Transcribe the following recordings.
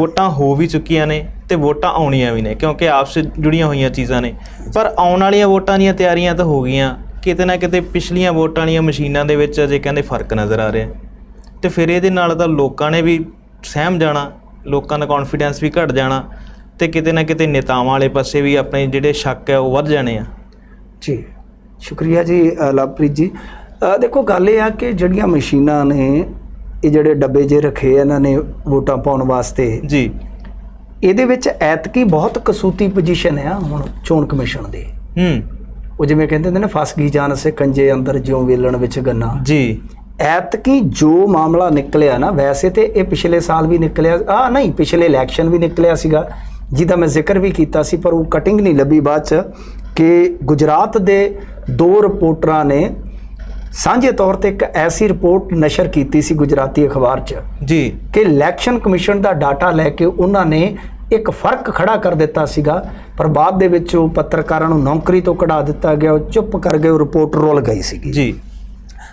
ਵੋਟਾਂ ਹੋ ਵੀ ਚੁੱਕੀਆਂ ਨੇ ਤੇ ਵੋਟਾਂ ਆਉਣੀਆਂ ਵੀ ਨੇ, ਕਿਉਂਕਿ ਆਪਸ ਜੁੜੀਆਂ ਹੋਈਆਂ ਚੀਜ਼ਾਂ ਨੇ। ਪਰ ਆਉਣ ਵਾਲੀਆਂ ਵੋਟਾਂ ਦੀਆਂ ਤਿਆਰੀਆਂ ਤਾਂ ਹੋ ਗਈਆਂ। ਕਿਤੇ ਨਾ ਕਿਤੇ ਪਿਛਲੀਆਂ ਵੋਟਾਂ ਵਾਲੀਆਂ ਮਸ਼ੀਨਾਂ ਦੇ ਵਿੱਚ ਅਜੇ ਕਹਿੰਦੇ ਫ਼ਰਕ ਨਜ਼ਰ ਆ ਰਿਹਾ। ਤੇ ਫਿਰ ਇਹਦੇ ਨਾਲ ਤਾਂ ਲੋਕਾਂ ਨੇ ਵੀ ਸਹਿਮ ਜਾਣਾ, ਲੋਕਾਂ ਦਾ ਕੌਨਫੀਡੈਂਸ ਵੀ ਘਟ ਜਾਣਾ ਤੇ ਕਿਤੇ ਨਾ ਕਿਤੇ ਨੇਤਾਵਾਂ ਵਾਲੇ ਪਾਸੇ ਵੀ ਆਪਣੇ ਜਿਹੜੇ ਸ਼ੱਕ ਹੈ ਉਹ ਵੱਧ ਜਾਣੇ ਆ। ਜੀ, ਸ਼ੁਕਰੀਆ ਜੀ ਲਵਪ੍ਰੀਤ ਜੀ। ਦੇਖੋ, ਗੱਲ ਇਹ ਆ ਕਿ ਜਿਹੜੀਆਂ ਮਸ਼ੀਨਾਂ ਨੇ ਇਹ ਜਿਹੜੇ ਡੱਬੇ ਜੇ ਰੱਖੇ ਆ ਇਹਨਾਂ ਨੇ ਵੋਟਾਂ ਪਾਉਣ ਵਾਸਤੇ ਜੀ। ਇਹਦੇ ਵਿੱਚ ਐਤਕੀ ਬਹੁਤ ਕਸੂਤੀ ਪੋਜੀਸ਼ਨ ਆ ਹੁਣ ਚੋਣ ਕਮਿਸ਼ਨ ਦੇ। ਹੂੰ। ਉਹ ਜਿਵੇਂ ਕਹਿੰਦੇ ਹੁੰਦੇ ਨੇ ਫਸ ਗਈ ਜਾਨ ਸੇ ਕੰਜੇ ਅੰਦਰ ਜਿਉਂ ਵੇਲਣ ਵਿੱਚ ਗੰਨਾ। ਜੀ। ਐਤਕੀ ਜੋ ਮਾਮਲਾ ਨਿਕਲਿਆ ਨਾ ਵੈਸੇ ਤੇ ਇਹ ਪਿਛਲੇ ਸਾਲ ਵੀ ਨਿਕਲਿਆ ਆ ਨਹੀਂ ਪਿਛਲੇ ਇਲੈਕਸ਼ਨ ਵੀ ਨਿਕਲਿਆ ਸੀਗਾ ਜਿਹਦਾ ਮੈਂ ਜ਼ਿਕਰ ਵੀ ਕੀਤਾ ਸੀ ਪਰ ਉਹ ਕਟਿੰਗ ਨਹੀਂ ਲੱਭੀ ਬਾਅਦ ਚ ਕਿ ਗੁਜਰਾਤ ਦੇ ਦੋ ਰਿਪੋਰਟਰਾਂ ਨੇ ਸਾਂਝੇ ਤੌਰ ਤੇ ਇੱਕ ਐਸੀ ਰਿਪੋਰਟ ਨਸ਼ਰ ਕੀਤੀ ਸੀ ਗੁਜਰਾਤੀ ਅਖਬਾਰ 'ਚ ਜੀ। ਕਿ ਇਲੈਕਸ਼ਨ ਕਮਿਸ਼ਨ ਦਾ ਡਾਟਾ ਲੈ ਕੇ ਉਹਨਾਂ ਨੇ ਇੱਕ ਫ਼ਰਕ ਖੜਾ ਕਰ ਦਿੱਤਾ ਸੀਗਾ। ਪਰ ਬਾਅਦ ਦੇ ਵਿੱਚ ਉਹ ਪੱਤਰਕਾਰਾਂ ਨੂੰ ਨੌਕਰੀ ਤੋਂ ਕਢਾ ਦਿੱਤਾ ਗਿਆ ਉਹ ਚੁੱਪ ਕਰ ਗਏ ਉਹ ਰਿਪੋਰਟ ਰੁਲ ਗਈ ਸੀਗੀ। ਜੀ।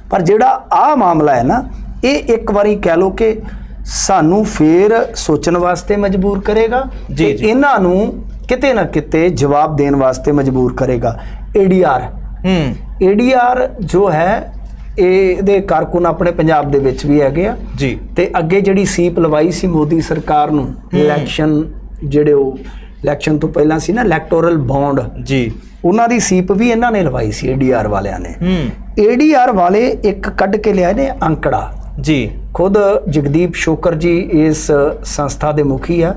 ਪਰ ਜਿਹੜਾ ਆ ਮਾਮਲਾ ਹੈ ਨਾ ਇਹ ਇੱਕ ਵਾਰੀ ਕਹਿ ਲੋ ਕਿ ਸਾਨੂੰ ਫੇਰ ਸੋਚਣ ਵਾਸਤੇ ਮਜਬੂਰ ਕਰੇਗਾ ਤੇ ਜੀ। ਇਹਨਾਂ ਨੂੰ ਕਿਤੇ ਨਾ ਕਿਤੇ ਜਵਾਬ ਦੇਣ ਵਾਸਤੇ ਮਜਬੂਰ ਕਰੇਗਾ। ਏਡੀਆਰ ਹੂੰ। ਏਡੀਆਰ ਜੋ ਹੈ ਇਹ ਇਹਦੇ ਕਾਰਕੁਨ ਆਪਣੇ ਪੰਜਾਬ ਦੇ ਵਿੱਚ ਵੀ ਹੈਗੇ ਆ। ਜੀ। ਤੇ ਅੱਗੇ ਜਿਹੜੀ ਸੀਪ ਲਵਾਈ ਸੀ ਮੋਦੀ ਸਰਕਾਰ ਨੂੰ ਇਲੈਕਸ਼ਨ ਜਿਹੜੇ ਉਹ ਇਲੈਕਸ਼ਨ ਤੋਂ ਪਹਿਲਾਂ ਸੀ ਨਾ ਇਲੈਕਟੋਰਲ ਬੌਂਡ। ਜੀ। ਉਹਨਾਂ ਦੀ ਸੀਪ ਵੀ ਇਹਨਾਂ ਨੇ ਲਵਾਈ ਸੀ ਏਡੀਆਰ ਵਾਲਿਆਂ ਨੇ। ਹੂੰ। ਏਡੀਆਰ ਵਾਲੇ ਇੱਕ ਕੱਢ ਕੇ ਲਿਆਏ ਨੇ ਅੰਕੜਾ। ਜੀ। ਖੁਦ ਜਗਦੀਪ ਸ਼ੋਕਰ ਜੀ ਇਸ ਸੰਸਥਾ ਦੇ ਮੁਖੀ ਆ।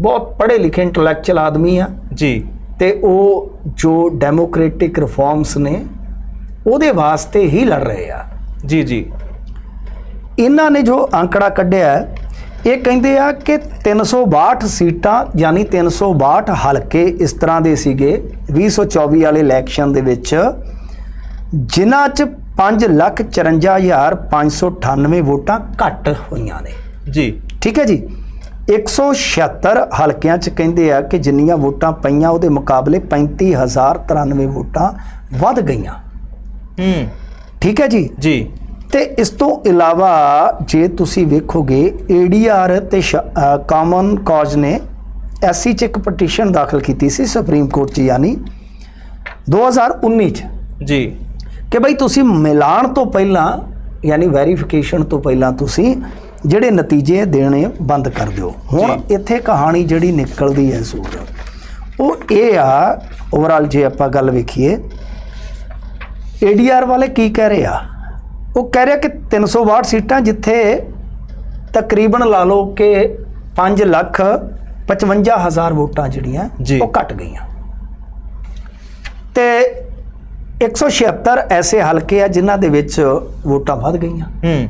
ਬਹੁਤ ਪੜ੍ਹੇ ਲਿਖੇ ਇੰਟੈਲੈਕਚੁਅਲ ਆਦਮੀ ਆ। ਜੀ। ਤੇ ਉਹ ਜੋ ਡੈਮੋਕ੍ਰੈਟਿਕ ਰਿਫਾਰਮਸ ਨੇ ਉਹਦੇ ਵਾਸਤੇ ਹੀ ਲੜ ਰਹੇ ਆ। ਜੀ ਜੀ। ਇਹਨਾਂ ਨੇ ਜੋ ਅੰਕੜਾ ਕੱਢਿਆ ਇਹ ਕਹਿੰਦੇ ਆ ਕਿ 362 ਸੀਟਾਂ ਯਾਨੀ 362 ਹਲਕੇ ਇਸ ਤਰ੍ਹਾਂ ਦੇ ਸੀਗੇ 2024 ਵਾਲੇ ਇਲੈਕਸ਼ਨ ਦੇ ਵਿੱਚ ਜਿਨ੍ਹਾਂ 'ਚ 554598 ਵੋਟਾਂ ਘੱਟ ਹੋਈਆਂ ਨੇ। ਜੀ। ਠੀਕ ਹੈ ਜੀ? 176 ਹਲਕਿਆਂ 'ਚ ਕਹਿੰਦੇ ਆ ਕਿ ਜਿੰਨੀਆਂ ਵੋਟਾਂ ਪਈਆਂ ਉਹਦੇ ਮੁਕਾਬਲੇ 35093 ਵੋਟਾਂ ਵੱਧ ਗਈਆਂ। ਹੂੰ। ਠੀਕ ਹੈ ਜੀ? ਜੀ। ਤੇ ਇਸ ਤੋਂ ਇਲਾਵਾ ਜੇ ਤੁਸੀਂ ਵੇਖੋਗੇ ਏਡੀਆਰ ਤੇ ਕਾਮਨ ਕਾਜ਼ ਨੇ ਐਸਸੀ ਚ ਇੱਕ ਪਟੀਸ਼ਨ ਦਾਖਲ ਕੀਤੀ ਸੀ ਸੁਪਰੀਮ ਕੋਰਟ 'ਚ ਯਾਨੀ 2019 ਚ। ਜੀ। ਕਿ ਬਈ ਤੁਸੀਂ ਮਿਲਾਣ ਤੋਂ ਪਹਿਲਾਂ ਯਾਨੀ ਵੈਰੀਫਿਕੇਸ਼ਨ ਤੋਂ ਪਹਿਲਾਂ ਤੁਸੀਂ ਜਿਹੜੇ ਨਤੀਜੇ ਦੇਣੇ ਬੰਦ ਕਰ ਦਿਓ। ਹੁਣ ਇੱਥੇ ਕਹਾਣੀ ਜਿਹੜੀ ਨਿਕਲਦੀ ਹੈ ਸੂਰ ਉਹ ਇਹ ਆ ਓਵਰਆਲ ਜੇ ਆਪਾਂ ਗੱਲ ਵੇਖੀਏ ਏਡੀਆਰ ਵਾਲੇ ਕੀ ਕਹਿ ਰਹੇ ਆ? ਉਹ ਕਹਿ ਰਿਹਾ ਕਿ 362 ਸੀਟਾਂ ਜਿੱਥੇ ਤਕਰੀਬਨ ਲਾ ਲਓ ਕਿ 5 ਲੱਖ 55 ਹਜ਼ਾਰ ਵੋਟਾਂ ਜਿਹੜੀਆਂ। ਉਹ ਘਟ ਗਈਆਂ। ਤੇ 176 ਐਸੇ ਹਲਕੇ ਆ ਜਿਨ੍ਹਾਂ ਦੇ ਵਿੱਚ ਵੋਟਾਂ ਵੱਧ ਗਈਆਂ। ਹੂੰ।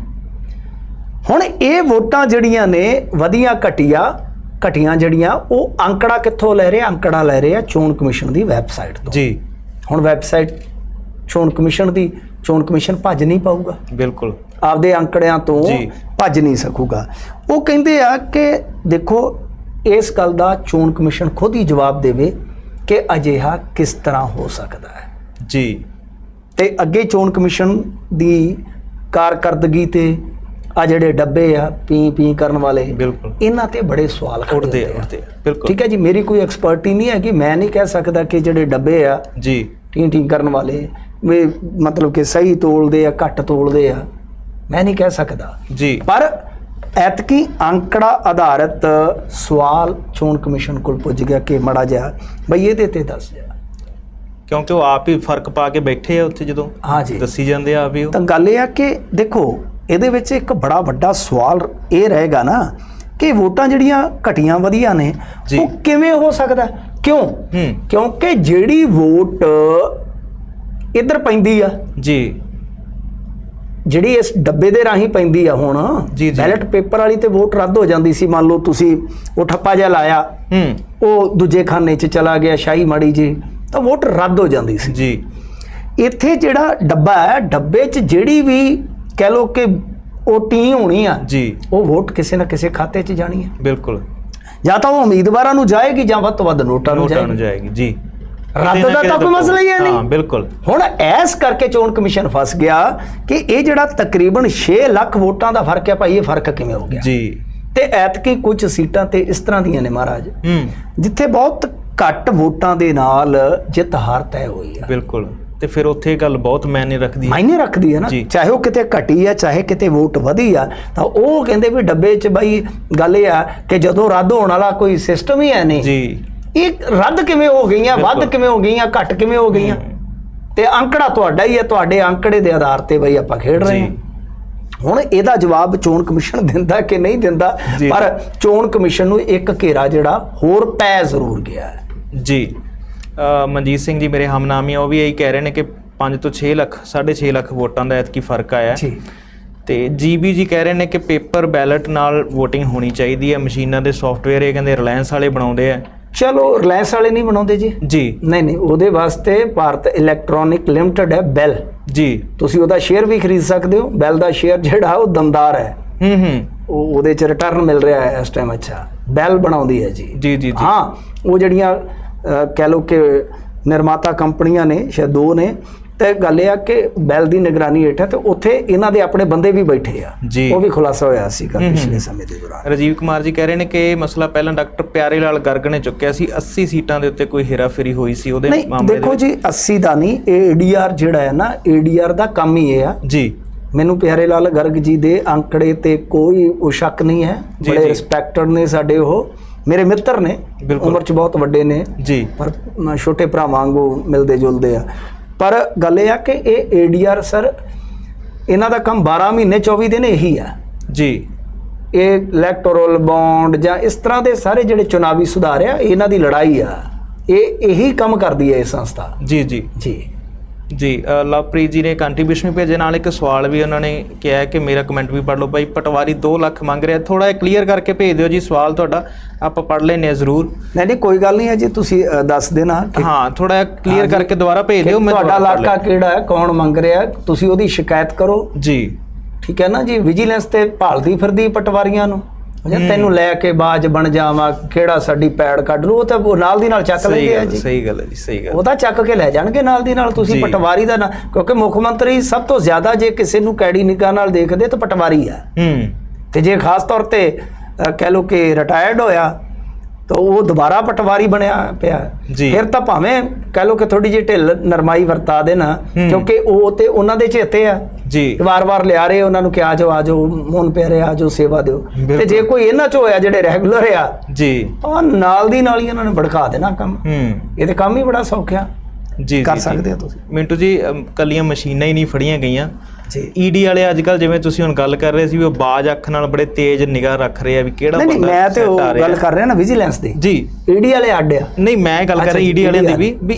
ਹੁਣ ਇਹ ਵੋਟਾਂ ਜਿਹੜੀਆਂ ਨੇ ਵਧੀਆਂ ਘਟੀਆਂ ਘਟੀਆਂ ਜਿਹੜੀਆਂ ਉਹ ਅੰਕੜਾ ਕਿੱਥੋਂ ਲੈ ਰਹੇ? ਅੰਕੜਾ ਲੈ ਰਹੇ ਆ ਚੋਣ ਕਮਿਸ਼ਨ ਦੀ ਵੈਬਸਾਈਟ ਤੋਂ। ਜੀ। ਹੁਣ ਵੈਬਸਾਈਟ ਚੋਣ ਕਮਿਸ਼ਨ ਦੀ ਚੋਣ ਕਮਿਸ਼ਨ ਭੱਜ ਨਹੀਂ ਪਾਊਗਾ। ਬਿਲਕੁਲ। ਆਪਦੇ ਅੰਕੜਿਆਂ ਤੋਂ। ਭੱਜ ਨਹੀਂ ਸਕੂਗਾ। ਉਹ ਕਹਿੰਦੇ ਆ ਕਿ ਦੇਖੋ ਇਸ ਗੱਲ ਦਾ ਚੋਣ ਕਮਿਸ਼ਨ ਖੁਦ ਹੀ ਜਵਾਬ ਦੇਵੇ ਕਿ ਅਜਿਹਾ ਕਿਸ ਤਰ੍ਹਾਂ ਹੋ ਸਕਦਾ ਹੈ। ਜੀ। ਤੇ ਅੱਗੇ ਚੋਣ ਕਮਿਸ਼ਨ ਦੀ ਕਾਰਕਰਦਗੀ ਤੇ ਆ ਜਿਹੜੇ ਡੱਬੇ ਆ ਪੀ ਪੀ ਕਰਨ ਵਾਲੇ ਬਿਲਕੁਲ। ਇਹਨਾਂ ਤੇ ਬੜੇ ਸਵਾਲ ਉੱਠਦੇ। ਉੱਠਦੇ ਬਿਲਕੁਲ। ਠੀਕ ਹੈ ਜੀ ਮੇਰੀ ਕੋਈ ਐਕਸਪਰਟੀ ਨਹੀਂ ਹੈ ਕਿ ਮੈਂ ਨਹੀਂ ਕਹਿ ਸਕਦਾ ਕਿ ਜਿਹੜੇ ਡੱਬੇ ਆ ਜੀ। ਟੀ ਟੀ ਕਰਨ ਵਾਲੇ ਵੀ ਮਤਲਬ ਕਿ ਸਹੀ ਤੋਲਦੇ ਆ ਘੱਟ ਤੋਲਦੇ ਆ। ਮੈਂ ਨਹੀਂ ਕਹਿ ਸਕਦਾ। ਜੀ। ਪਰ ਐਤਕੀ ਅੰਕੜਾ ਆਧਾਰਿਤ ਸਵਾਲ ਚੋਣ ਕਮਿਸ਼ਨ ਕੋਲ ਪੁੱਜ ਗਿਆ ਕਿ ਮੜਾ ਜਾ ਬਈ ਇਹਦੇ ਤੇ ਦੱਸ ਜਾ। ਕਿਉਂਕਿ ਉਹ ਆਪ ਹੀ ਫ਼ਰਕ ਪਾ ਕੇ ਬੈਠੇ ਆ ਉੱਥੇ ਜਦੋਂ ਹਾਂ ਜੀ ਦੱਸੀ ਜਾਂਦੇ ਆ ਆਪ ਹੀ ਉਹ। ਤਾਂ ਗੱਲ ਇਹ ਆ ਕਿ ਦੇਖੋ ਇਹਦੇ ਵਿੱਚ ਇੱਕ ਬੜਾ ਵੱਡਾ ਸਵਾਲ ਇਹ ਰਹੇਗਾ ਨਾ ਕਿ ਵੋਟਾਂ ਜਿਹੜੀਆਂ ਘਟੀਆਂ ਵਧੀਆਂ ਨੇ। ਉਹ ਕਿਵੇਂ ਹੋ ਸਕਦਾ? ਕਿਉਂ? ਕਿਉਂਕਿ ਜਿਹੜੀ ਵੋਟ ਇੱਧਰ ਪੈਂਦੀ ਆ। ਜੀ। ਜਿਹੜੀ ਇਸ ਡੱਬੇ ਦੇ ਰਾਹੀਂ ਪੈਂਦੀ ਆ ਹੁਣ। ਬੈਲਟ ਪੇਪਰ ਵਾਲੀ ਤੇ ਵੋਟ ਰੱਦ ਹੋ ਜਾਂਦੀ ਸੀ ਮੰਨ ਲਓ ਤੁਸੀਂ ਉਹ ਠੱਪਾ ਜਿਹਾ ਲਾਇਆ ਹੂੰ। ਉਹ ਦੂਜੇ ਖਾਨੇ 'ਚ ਚਲਾ ਗਿਆ ਸ਼ਾਹੀ ਮਾੜੀ ਜੀ ਤਾਂ ਵੋਟ ਰੱਦ ਹੋ ਜਾਂਦੀ ਸੀ। ਜੀ। ਇੱਥੇ ਜਿਹੜਾ ਡੱਬਾ ਹੈ ਡੱਬੇ 'ਚ ਜਿਹੜੀ ਵੀ ਕਹਿ ਲਓ ਕਿ ਉਹ ਟੀ ਹੋਣੀ ਆ ਜੀ। ਉਹ ਵੋਟ ਕਿਸੇ ਨਾ ਕਿਸੇ ਖਾਤੇ 'ਚ ਜਾਣੀ ਹੈ ਬਿਲਕੁਲ। ਜਾਂ ਤਾਂ ਉਹ ਉਮੀਦਵਾਰਾਂ ਨੂੰ ਜਾਏਗੀ ਜਾਂ ਵੱਧ ਤੋਂ ਵੱਧ ਨੋਟਾਂ ਨੂੰ ਜਾਏਗੀ ਜੀ। ਰੱਦ ਦਾ ਤਾਂ ਕੋਈ ਮਸਲਾ ਹੀ ਹੈ ਹਾਂ ਨਹੀਂ। ਬਿਲਕੁਲ। ਹੁਣ ਐਸ ਕਰਕੇ ਚੋਣ ਕਮਿਸ਼ਨ ਫਸ ਗਿਆ ਕਿ ਇਹ ਜਿਹੜਾ ਤਕਰੀਬਨ 6 ਲੱਖ ਵੋਟਾਂ ਦਾ ਫ਼ਰਕ ਹੈ ਭਾਈ ਇਹ ਫ਼ਰਕ ਕਿਵੇਂ ਹੋ ਗਿਆ? ਜੀ। ਤੇ ਐਤਕੀ ਕੁਝ ਸੀਟਾਂ ਤੇ ਇਸ ਤਰ੍ਹਾਂ ਦੀਆਂ ਨੇ ਮਹਾਰਾਜ। ਹੂੰ। ਜਿੱਥੇ ਬਹੁਤ ਘੱਟ ਵੋਟਾਂ ਦੇ ਨਾਲ ਜਿੱਤ ਹਾਰ ਤੈਅ ਹੋਈ ਆ। ਬਿਲਕੁਲ। ਤੇ ਫਿਰ ਉੱਥੇ ਗੱਲ ਬਹੁਤ ਮਾਇਨੇ ਰੱਖਦੀ ਹੈ। ਮਾਇਨੇ ਰੱਖਦੀ ਹੈ ਨਾ। ਚਾਹੇ ਉਹ ਕਿਤੇ ਘਟੀ ਆ ਚਾਹੇ ਕਿਤੇ ਵੋਟ ਵਧੀ ਆ ਤਾਂ ਉਹ ਕਹਿੰਦੇ ਵੀ ਡੱਬੇ 'ਚ ਬਈ ਗੱਲ ਇਹ ਆ ਕਿ ਜਦੋਂ ਰੱਦ ਹੋਣ ਵਾਲਾ ਕੋਈ ਸਿਸਟਮ ਹੀ ਹੈ ਨਹੀਂ ਜੀ। ਇਹ ਰੱਦ ਕਿਵੇਂ ਹੋ ਗਈਆਂ ਵੱਧ। ਕਿਵੇਂ ਹੋ ਗਈਆਂ ਘੱਟ ਕਿਵੇਂ ਹੋ ਗਈਆਂ ਤੇ ਅੰਕੜਾ ਤੁਹਾਡਾ ਹੀ ਹੈ ਤੁਹਾਡੇ ਅੰਕੜੇ ਦੇ ਆਧਾਰ ਤੇ ਬਈ ਆਪਾਂ ਖੇਡ ਰਹੇ ਜੀ। ਹਾਂ ਹੁਣ ਇਹਦਾ ਜਵਾਬ ਚੋਣ ਕਮਿਸ਼ਨ ਦਿੰਦਾ ਕਿ ਨਹੀਂ ਦਿੰਦਾ ਜੀ। ਪਰ ਚੋਣ ਕਮਿਸ਼ਨ ਨੂੰ ਇੱਕ ਘੇਰਾ ਜਿਹੜਾ ਹੋਰ ਪੈ ਜ਼ਰੂਰ ਗਿਆ ਹੈ ਜੀ ਮਨਜੀਤ ਸਿੰਘ ਜੀ ਮੇਰੇ ਹਮਨਾਮੀ ਆ ਉਹ ਵੀ ਇਹੀ ਕਹਿ ਰਹੇ ਨੇ ਕਿ 5 ਤੋਂ 6 ਲੱਖ 6.5 ਲੱਖ ਵੋਟਾਂ ਦਾ ਐਤਕੀ ਫ਼ਰਕ ਆਇਆ ਹੈ। ਤੇ ਜੀਬੀ ਜੀ ਕਹਿ ਰਹੇ ਨੇ ਕਿ ਪੇਪਰ ਬੈਲਟ ਨਾਲ VOTING ਹੋਣੀ ਚਾਹੀਦੀ ਹੈ ਮਸ਼ੀਨਾਂ ਦੇ ਸੌਫਟਵੇਅਰ ਇਹ ਕਹਿੰਦੇ ਰਿਲਾਇੰਸ ਵਾਲੇ ਬਣਾਉਂਦੇ ਆ ਚਲੋ ਰਿਲਾਇੰਸ ਵਾਲੇ ਨਹੀਂ ਬਣਾਉਂਦੇ ਜੀ? ਜੀ। ਨਹੀਂ ਨਹੀਂ ਉਹਦੇ ਵਾਸਤੇ ਭਾਰਤ ਇਲੈਕਟ੍ਰੋਨਿਕ ਲਿਮਟਿਡ ਹੈ ਬੈਲ। ਜੀ। ਤੁਸੀਂ ਉਹਦਾ ਸ਼ੇਅਰ ਵੀ ਖਰੀਦ ਸਕਦੇ ਹੋ। ਬੈਲ ਦਾ ਸ਼ੇਅਰ ਜਿਹੜਾ ਉਹ ਦਮਦਾਰ ਹੈ। ਹੂੰ ਹੂੰ। ਉਹ ਉਹਦੇ ਚ ਰਿਟਰਨ ਮਿਲ ਰਿਹਾ ਹੈ ਇਸ ਟਾਈਮ ਅੱਛਾ। ਬੈਲ ਬਣਾਉਂਦੀ ਹੈ ਜੀ। ਜੀ ਜੀ ਹਾਂ ਉਹ ਜਿਹੜੀਆਂ ਕਹਿ ਲਓ ਕਿ ਨਿਰਮਾਤਾ ਕੰਪਨੀਆਂ ਨੇ ਸ਼ਾਇਦ ਦੋ ਨੇ ਤੇ ਗੱਲ ਇਹ ਆ ਕਿ ਬੈਲ ਦੀ ਨਿਗਰਾਨੀ ਹੇਠ ਹੈ ਤੇ ਉੱਥੇ ਇਹਨਾਂ ਦੇ ਆਪਣੇ ਬੰਦੇ ਵੀ ਬੈਠੇ ਆ। ਉਹ ਵੀ ਖੁਲਾਸਾ ਹੋਇਆ ਹੂੰ। ਪਿਛਲੇ ਸਮੇਂ ਦੇ ਦੌਰਾਨ ਰਾਜੀਵ ਕੁਮਾਰ ਜੀ ਕਹਿ ਰਹੇ ਨੇ ਕਿ ਇਹ ਮਸਲਾ ਪਹਿਲਾਂ ਡਾਕਟਰ ਪਿਆਰੇ ਲਾਲ ਗਰਗ ਨੇ ਚੁੱਕਿਆ ਸੀ 80 ਸੀਟਾਂ ਦੇ ਉੱਤੇ ਕੋਈ ਹੇਰਾਫੇਰੀ ਹੋਈ ਸੀ ਉਹਦੇ ਮਾਮਲੇ ਦੇਖੋ। ਜੀ 80 ਦਾ ਨਹੀਂ ਏਡੀਆਰ ਜਿਹੜਾ ਹੈ ਨਾ ਏਡੀਆਰ ਦਾ ਕੰਮ ਹੀ ਇਹ ਆ ਜੀ ਮੈਨੂੰ ਪਿਆਰੇ ਲਾਲ ਗਰਗ ਜੀ ਦੇ ਅੰਕੜੇ ਤੇ ਕੋਈ ਸ਼ੱਕ ਨਹੀਂ ਹੈ ਬੜੇ। ਰਿਸਪੈਕਟਡ ਨੇ ਸਾਡੇ ਉਹ ਮੇਰੇ ਮਿੱਤਰ ਨੇ। ਉਮਰ 'ਚ ਬਹੁਤ ਵੱਡੇ ਨੇ ਜੀ ਪਰ ਛੋਟੇ ਭਰਾ ਵਾਂਗੂ ਮਿਲਦੇ ਜੁਲਦੇ ਆ ਪਰ ਗੱਲ ਇਹ ਆ ਕਿ ਇਹ ਏਡੀਆਰ ਸਰ ਇਹਨਾਂ ਦਾ ਕੰਮ 12 ਮਹੀਨੇ 24 ਦਿਨ ਇਹੀ ਆ। ਜੀ। ਇਹ ਇਲੈਕਟੋਰਲ ਬੌਂਡ ਜਾਂ ਇਸ ਤਰ੍ਹਾਂ ਦੇ ਸਾਰੇ ਜਿਹੜੇ ਚੁਣਾਵੀ ਸੁਧਾਰ ਆ ਇਹਨਾਂ ਦੀ ਲੜਾਈ ਆ। ਇਹ ਇਹੀ ਕੰਮ ਕਰਦੀ ਹੈ ਇਹ ਸੰਸਥਾ। ਜੀ ਜੀ। ਜੀ। ਜੀ ਲਵਪ੍ਰੀਤ ਜੀ ਨੇ ਕੰਟਰੀਬਿਊਸ਼ਨ ਭੇਜੇ ਨਾਲ ਇੱਕ ਸਵਾਲ ਵੀ ਉਹਨਾਂ ਨੇ ਕਿਹਾ ਕਿ ਮੇਰਾ ਕਮੈਂਟ ਵੀ ਪੜ੍ਹ ਲਓ। ਭਾਈ ਪਟਵਾਰੀ 2 ਲੱਖ ਮੰਗ ਰਿਹਾ ਥੋੜਾ ਜਿਹਾ ਕਲੀਅਰ ਕਰਕੇ ਭੇਜ ਦਿਓ ਜੀ ਸਵਾਲ ਤੁਹਾਡਾ ਆਪਾਂ ਪੜ੍ਹ ਲੈਨੇ ਆ ਜ਼ਰੂਰ। ਨਹੀਂ ਨਹੀਂ ਕੋਈ ਗੱਲ ਨਹੀਂ ਹੈ ਜੀ ਤੁਸੀਂ ਦੱਸ ਦੇਣਾ ਹਾਂ ਥੋੜਾ ਜਿਹਾ ਕਲੀਅਰ। ਕਰਕੇ ਦੁਬਾਰਾ ਭੇਜ ਦਿਓ ਮੈਂ ਤੁਹਾਡਾ ਇਲਾਕਾ ਕਿਹੜਾ ਹੈ ਕੌਣ ਮੰਗ ਰਿਹਾ ਤੁਸੀਂ ਉਹਦੀ ਸ਼ਿਕਾਇਤ ਕਰੋ। ਜੀ। ਠੀਕ ਹੈ ਨਾ ਜੀ ਵਿਜੀਲੈਂਸ ਤੇ ਭਾਲਦੀ ਫਿਰਦੀ ਪਟਵਾਰੀਆਂ ਨੂੰ। ਜਾਂ ਤੈਨੂੰ ਲੈ ਕੇ ਬਾਜ ਬਣ ਜਾਵਾਂ ਕਿਹੜਾ ਸਾਡੀ ਪੈੜ ਕੱਢ ਲੂ ਉਹ ਤਾਂ ਨਾਲ ਦੀ ਨਾਲ ਚੱਕ ਲੈਂਦੇ ਆ ਜੀ। ਸਹੀ ਗੱਲ ਹੈ ਜੀ ਸਹੀ ਗੱਲ। ਉਹ ਤਾਂ ਚੱਕ ਕੇ ਲੈ ਜਾਣਗੇ ਨਾਲ ਦੀ ਨਾਲ ਤੁਸੀਂ। ਪਟਵਾਰੀ ਦਾ ਨਾ ਕਿਉਂਕਿ ਮੁੱਖ ਮੰਤਰੀ ਸਭ ਤੋਂ ਜ਼ਿਆਦਾ ਜੇ ਕਿਸੇ ਨੂੰ ਕੈੜੀ ਨਿਗਾਹ ਨਾਲ ਦੇਖਦੇ ਤਾਂ ਪਟਵਾਰੀ ਆ। ਹੂੰ। ਤੇ ਜੇ ਖਾਸ ਤੌਰ ਤੇ ਕਹਿ ਲਓ ਕਿ ਰਿਟਾਇਰਡ ਹੋਇਆ ਤਾਂ ਉਹ ਦੁਬਾਰਾ ਪਟਵਾਰੀ ਬਣਿਆ ਪਿਆ। ਜੀ। ਫਿਰ ਤਾਂ ਭਾਵੇਂ ਕਹਿ ਲਓ ਕਿ ਥੋੜੀ ਜਿਹੀ ਢਿੱਲ ਨਰਮਾਈ ਵਰਤਾ ਦੇਣਾ। ਕਿਉਂਕਿ ਉਹ ਤੇ ਉਹਨਾਂ ਦੇ ਚੇਤੇ ਆ। ਜੀ। ਵਾਰ-ਵਾਰ ਲਿਆ ਰਹੇ ਉਹਨਾਂ ਨੂੰ ਕਿ ਆ ਜਾਓ ਆ ਜਾਓ ਮੋਨ ਪਿਆਰੇ ਆ ਜਾਓ ਸੇਵਾ ਦਿਓ। ਤੇ। ਜੇ ਕੋਈ ਇਹਨਾਂ ਚ ਹੋਇਆ ਜਿਹੜੇ ਰੈਗੂਲਰ ਆ ਜੀ। ਉਹ ਨਾਲ ਦੀ ਨਾਲ ਹੀ ਇਹਨਾਂ ਨੇ ਭੜਕਾ ਦੇਣਾ ਕੰਮ। ਹੂੰ। ਇਹ ਤੇ ਕੰਮ ਹੀ ਬੜਾ ਸੌਖਿਆ ਜੀ ਕਰ। ਸਕਦੇ ਹੋ ਤੁਸੀਂ? ਮਿੰਟੂ ਜੀ ਕੱਲੀਆਂ ਮਸ਼ੀਨਾਂ ਹੀ ਨਹੀਂ ਫੜੀਆਂ ਗਈਆਂ। ਜੀ। ਈਡੀ ਵਾਲੇ ਅੱਜ ਕੱਲ ਜਿਵੇਂ ਤੁਸੀਂ ਹੁਣ ਗੱਲ ਕਰ ਰਹੇ ਸੀ ਵੀ ਉਹ ਬਾਜ ਅੱਖ ਨਾਲ ਬੜੇ ਤੇਜ਼ ਨਿਗਾਹ ਰੱਖ ਰਹੇ ਆ ਵੀ ਕਿਹੜਾ ਨਹੀਂ ਮੈਂ ਤੇ ਉਹ। ਗੱਲ ਕਰ ਰਿਹਾ ਨਾ ਵਿਜੀਲੈਂਸ ਦੀ। ਜੀ। ਈਡੀ ਵਾਲੇ ਅੱਡ ਆ। ਨਹੀਂ ਮੈਂ ਗੱਲ ਕਰ ਰਿਹਾ ਈਡੀ ਵਾਲਿਆਂ ਦੀ ਵੀ